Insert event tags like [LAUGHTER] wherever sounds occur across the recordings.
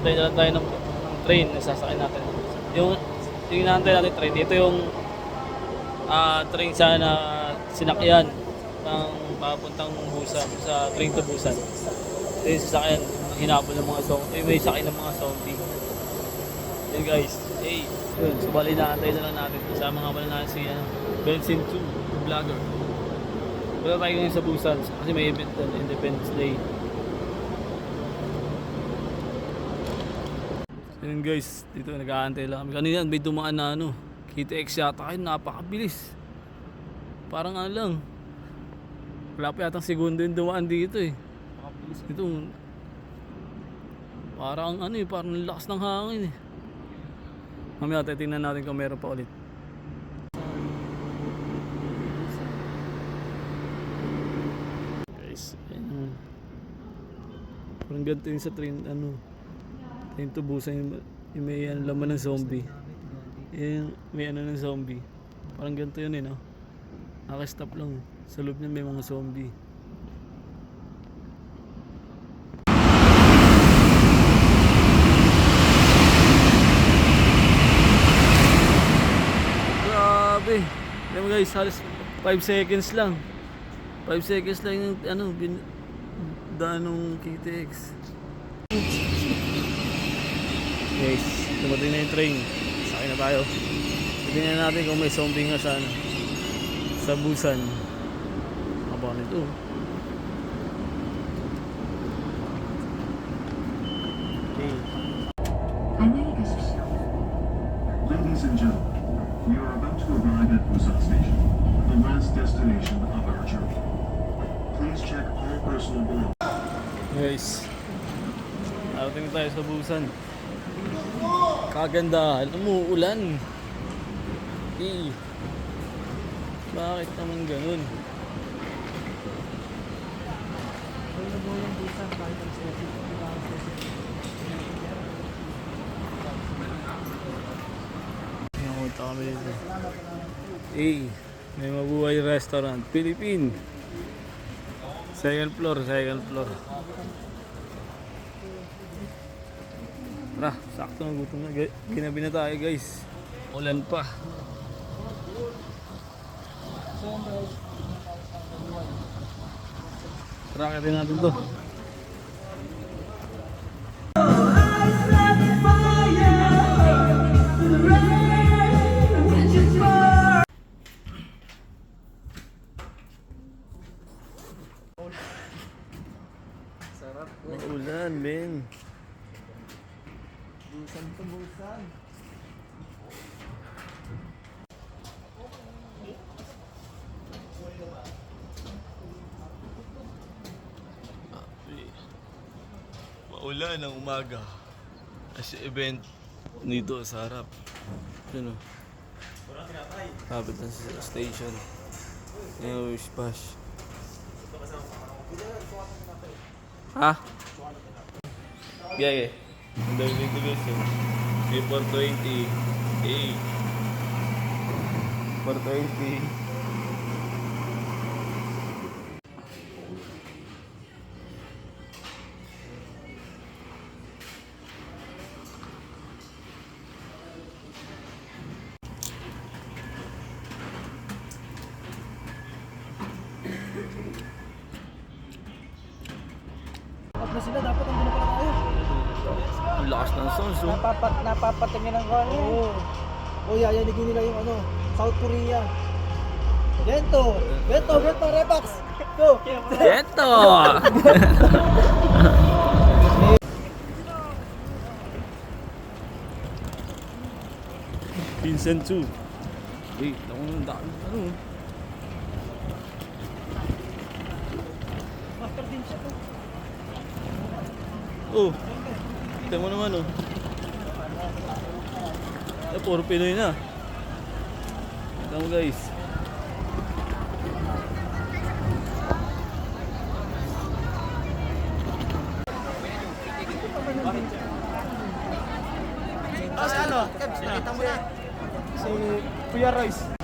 Napakantay na lang tayo ng, ng train na sasakay natin. Yung, yung inaantay natin train, ito yung ah train sana sinakyan ng papuntang Busan, sa train to Busan. Ito yung sasakyan, hinabol ng mga zombie, eh, may sakay ng mga zombie. Yun guys, hey, yun, subali na antay na lang natin. Kasama nga pala natin si ano, Benson 2, yung vlogger. Wala tayo ngayon sa Busan kasi may event doon, Independence Day. Yun guys, dito nag-aantay lang kami. Kanina may dumaan na ano, KTX yata kayo, napakabilis. Parang ano lang. Wala pa yatang segundo yung dumaan dito eh. Ito, parang ano eh, parang lakas ng hangin eh. Mamaya titingnan natin kung meron pa ulit. Guys, ayun. Parang ganito yung sa train, ano, train to Busan yung, yung may ano, laman ng zombie. Yung may ano ng zombie. Parang ganito yun eh, no? Nakastop lang. Sa loob niya may mga zombie. Grabe. Alam guys, halos 5 seconds lang. 5 seconds lang yung ano, bin, daan ng KTX guys dumating na yung train. Sakay na tayo. Tignan natin kung may zombie nga sa sa Busan. Aba nito okay. Ladies and gentlemen, we are about to arrive at Busan Station, the last destination of our journey. Please check all personal belongings. Guys, arating tayo sa Busan. Kaganda, umuulan. Eh, bakit naman ganun? Nakunta kami dito. Eh, may mabuhay restaurant. Philippine. Second floor, second floor. Tara, sakto na gutom na. Ginabi na tayo guys. Ulan pa. Tara, akitin natin to. Maulan ng umaga. Kasi event dito sa harap. Yun o. Kapit na sa station. Yung wish bash. Ha? Yeah. Ang dami dito guys eh. May 420. Eh. 420. Napapat, napapatingin ng kanya. Oo. O yayanigin nila yung ano, South Korea. Gento! Gento! Gento! Repax! Go! Eto! [LAUGHS] Vincent Chu. Wait, ako nang dami. Ano? Master din siya to. Oh. Tignan mo naman oh. Eh, puro Pinoy na. Mo guys. Tapos ano? Nakita mo na. Si Kuya Royce.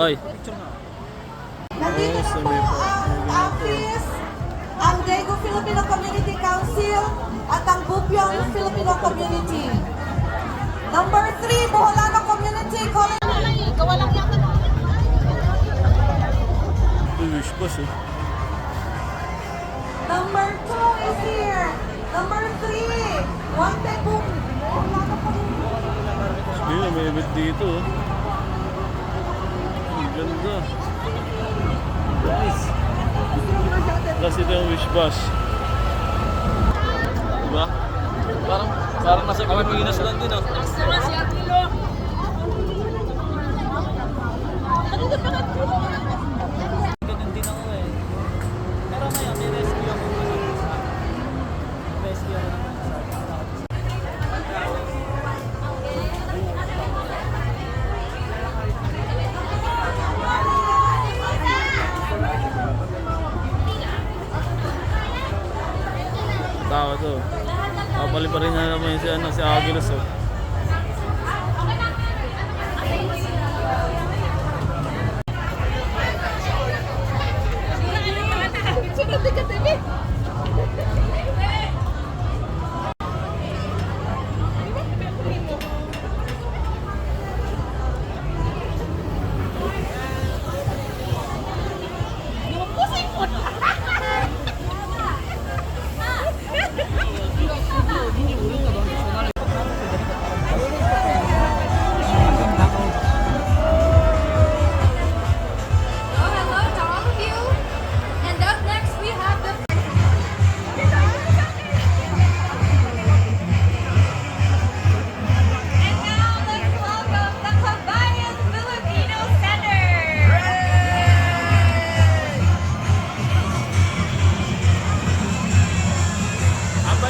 Oy. Nandito na po ang office, ang Daegu Filipino Community Council at ang Bupyong Filipino Community. Number 3, Boholano Community College. Gawa lang yata. English po siya. Eh. Number 2 is here. Number 3, Wante Bupyong. Hindi, may ibit dito. Oh. kasi ito yung wish bus. Diba? Parang, parang nasa Pilipinas lang din, oh.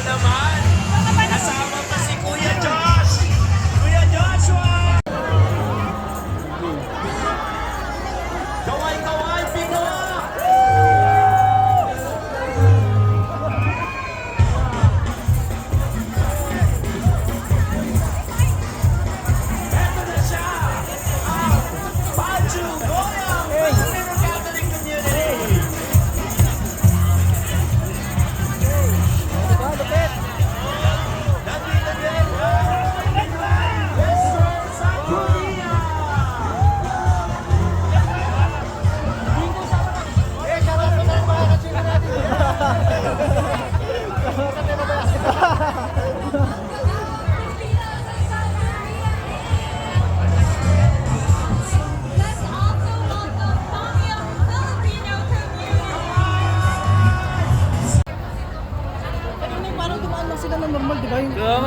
Panama.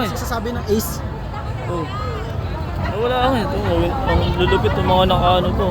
eh. Sasabi ng ace. Oh. Wala ako eh. Ito, ang lulupit ng mga nakaano to.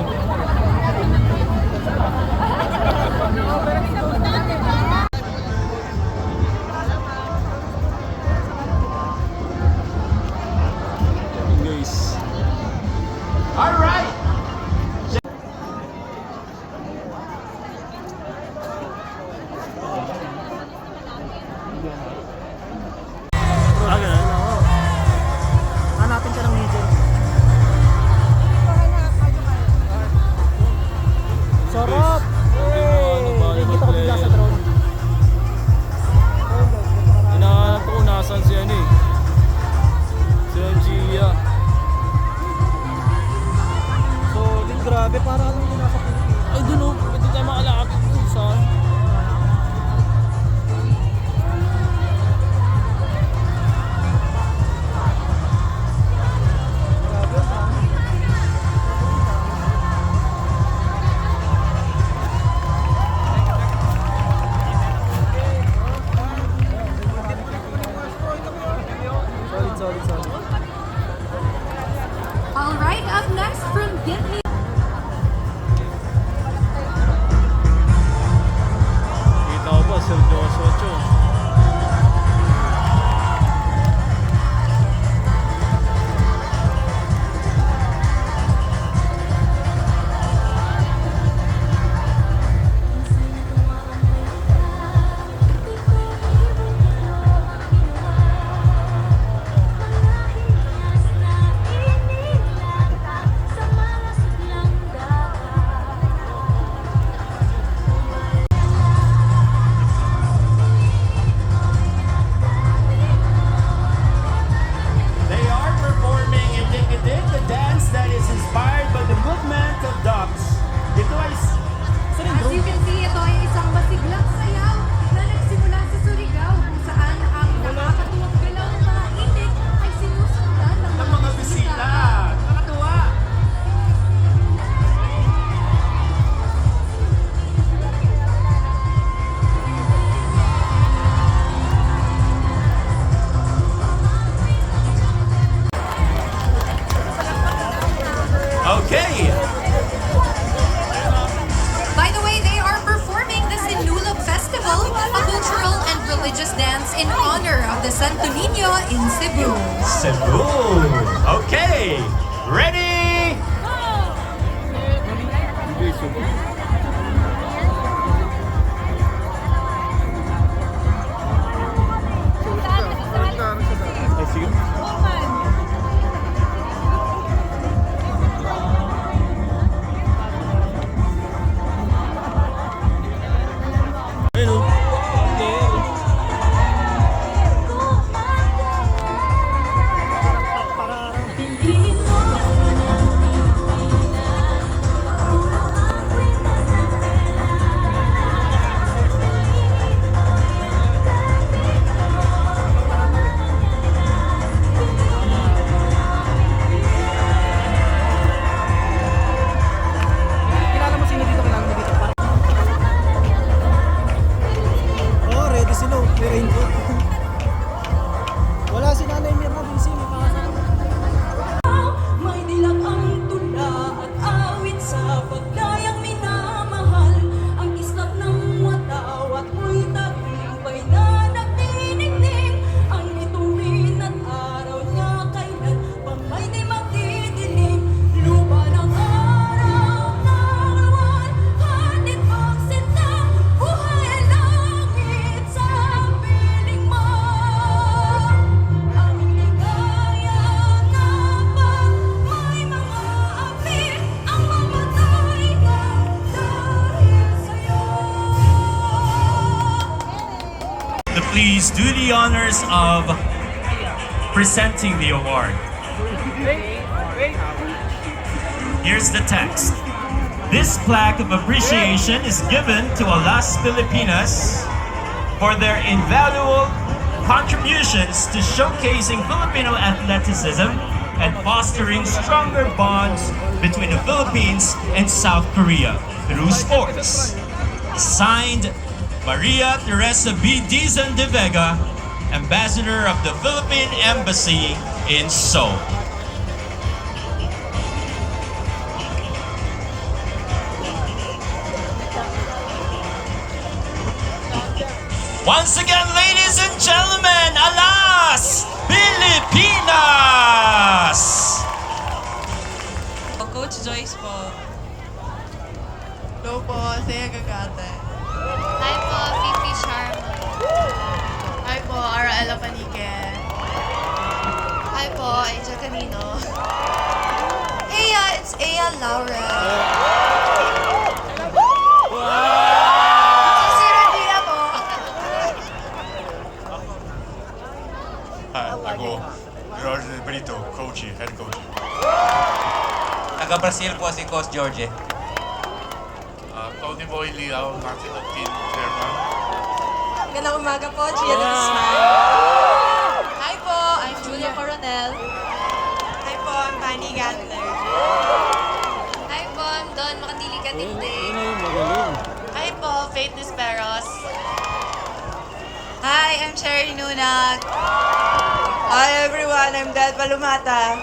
The Santo Niño in Cebu. Cebu. Okay. Do the honors of presenting the award. Here's the text. This plaque of appreciation is given to Alas Filipinas for their invaluable contributions to showcasing Filipino athleticism and fostering stronger bonds between the Philippines and South Korea through sports. Signed, Maria Teresa B. Dizon de Vega, Ambassador of the Philippine Embassy in Seoul. Once again, ladies and gentlemen, alas, Pilipinas! Coach Joyce po. Hello po, Saya Gagate. Araela Panique. Hi po, Aja Canino. Aya, it's Aya Laura. Si Radina po. Hi, ako, George Brito, coach, head coach. Taga Brazil po si Coach George. Uh, Tony Boy Liao, national team chairman. Magandang umaga po, Gia de Guzman. Hi po, I'm Julia Coronel. Hi po, I'm Fanny Gantler. Hi po, I'm Don Makatili Katinde. Hi po, Faith Disperos. Hi, I'm Sherry Nunag. Hi everyone, I'm Dad Palumata.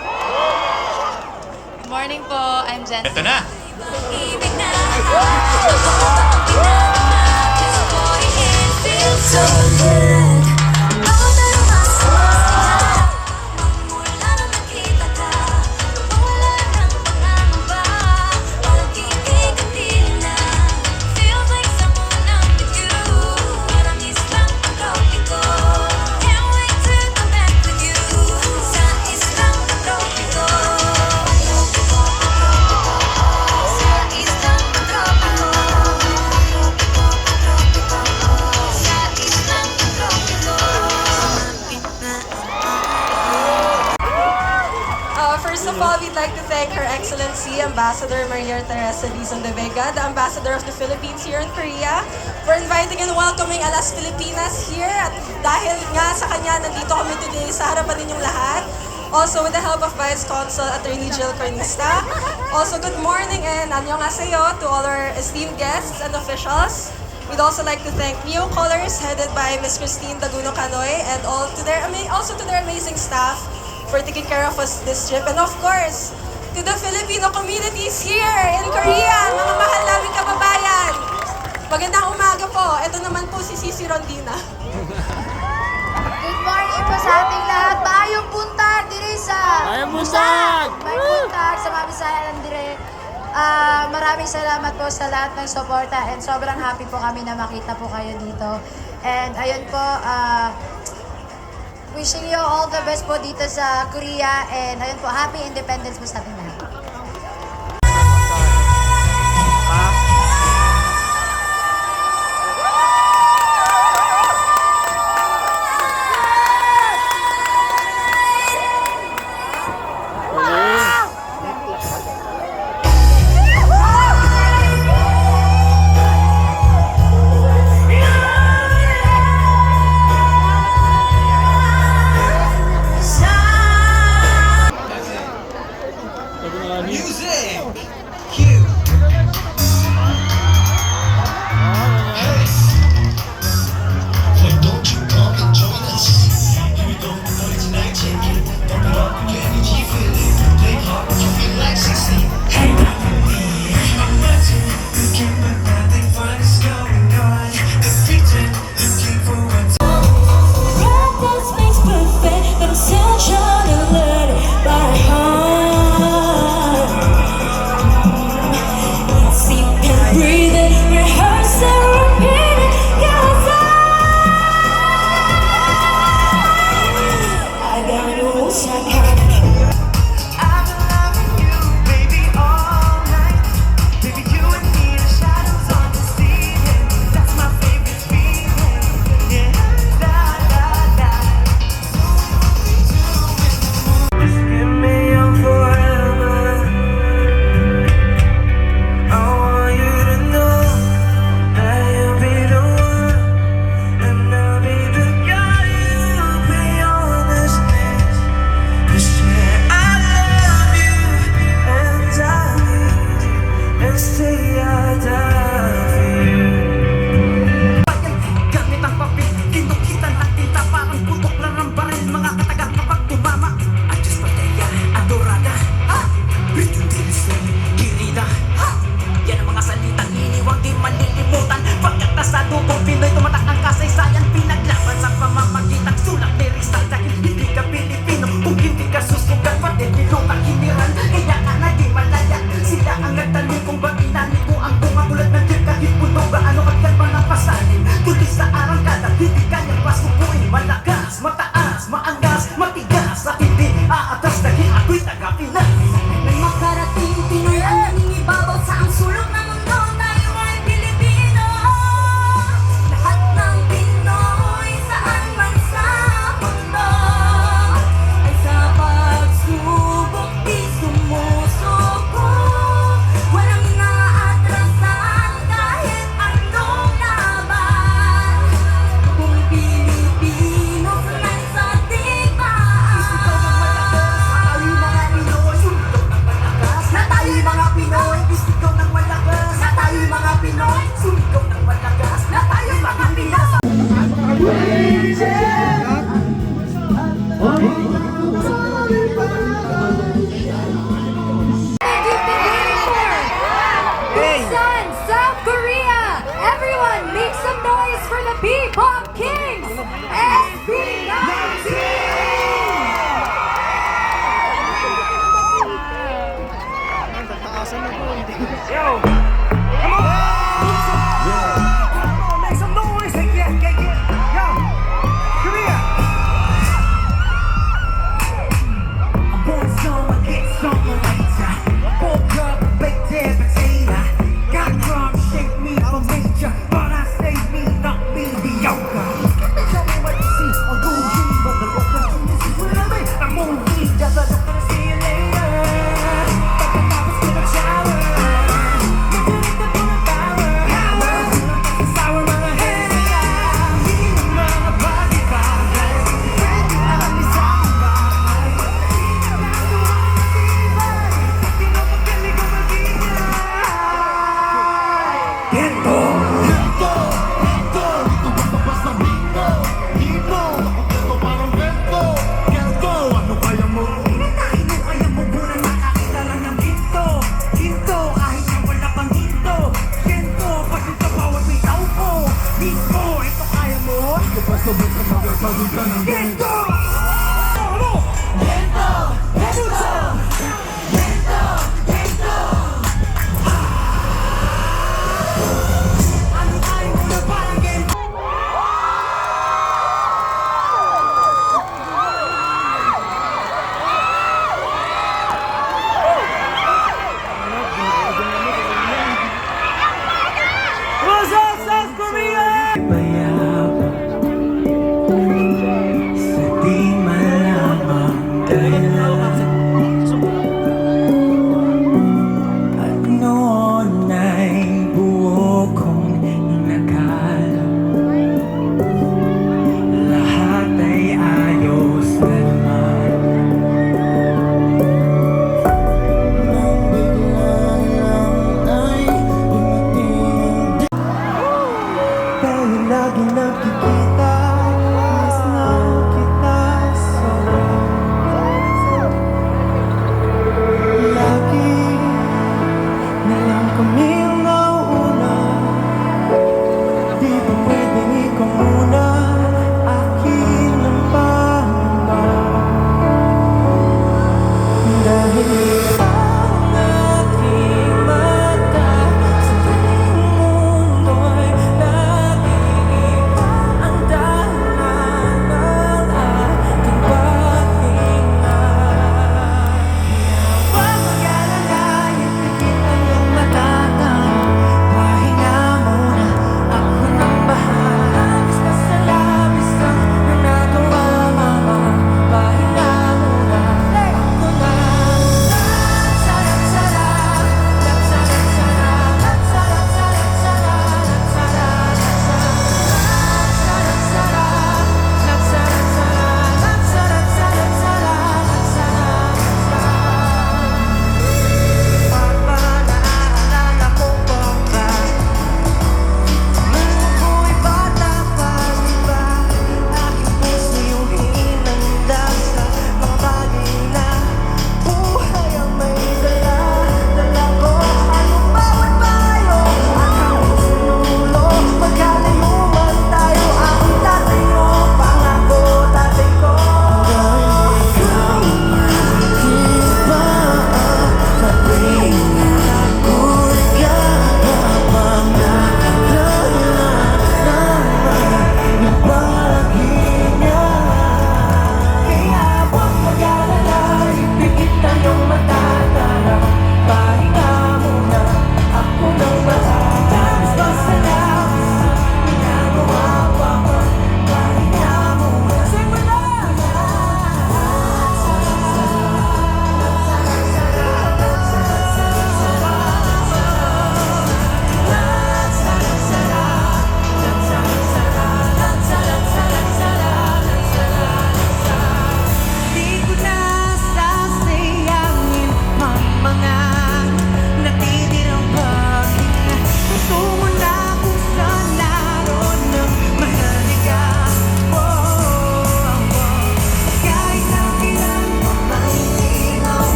Good morning po, I'm Jen. Ito na! Ibig na boy, it So good. Excellency Ambassador Maria Teresa Dizon de Vega, the Ambassador of the Philippines here in Korea, for inviting and welcoming Alas Filipinas here. At dahil nga sa kanya, nandito kami today sa harapan ninyong lahat. Also with the help of Vice Consul Attorney Jill Cornista. Also, good morning and annyeonghaseyo to all our esteemed guests and officials. We'd also like to thank Neo Colors, headed by Miss Christine Daguno Canoy, and all to their also to their amazing staff for taking care of us this trip. And of course, to the Filipino communities here in Korea, mga mahal namin kababayan. Magandang umaga po. Ito naman po si Sisi Rondina. Good morning po sa ating lahat. Bayong puntag, diri sa... Bayong puntag! Bayong puntag sa mga bisayan dire. Uh, ah, maraming salamat po sa lahat ng suporta and sobrang happy po kami na makita po kayo dito. And ayun po, uh, Wishing you all the best po dito sa Korea and ayun po, happy independence po sa ating lahat.